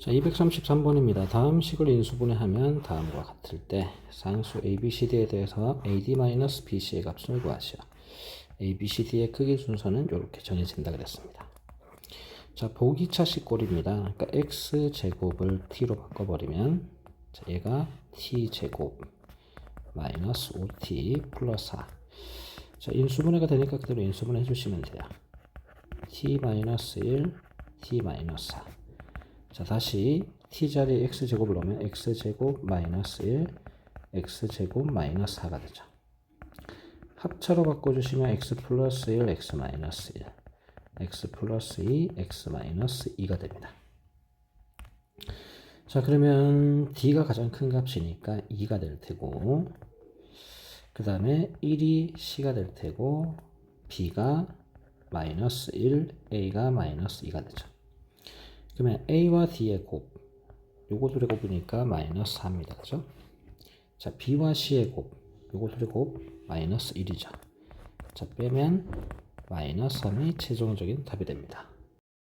자, 233번입니다. 다음 식을 인수분해하면 다음과 같을 때 상수 ABCD에 대해서 AD-BC의 값을 구하시오. ABCD의 크기 순서는 이렇게 정해진다 그랬습니다. 자, 보기차식 꼴입니다. 그러니까 x제곱을 t로 바꿔버리면 자, 얘가 t제곱 마이너스 5t 플러스 4. 자, 인수분해가 되니까 그대로 인수분해 해주시면 돼요. t-1, t-4. 자, 다시 t 자리에 x제곱을 넣으면 x제곱 마이너스 1, x제곱 마이너스 4가 되죠. 합차로 바꿔주시면 x 플러스 1, x 마이너스 1, x 플러스 2, x 마이너스 2가 됩니다. 자, 그러면 d가 가장 큰 값이니까 2가 될 테고, 그 다음에 1이 c가 될 테고, b가 마이너스 1, a가 마이너스 2가 되죠. 그러면 a와 d의 곱, 요거 둘의 곱이니까 마이너스 4입니다. 그죠? 자, b와 c의 곱, 요거 둘의 곱, 마이너스 1이죠. 자, 빼면 마이너스 3이 최종적인 답이 됩니다.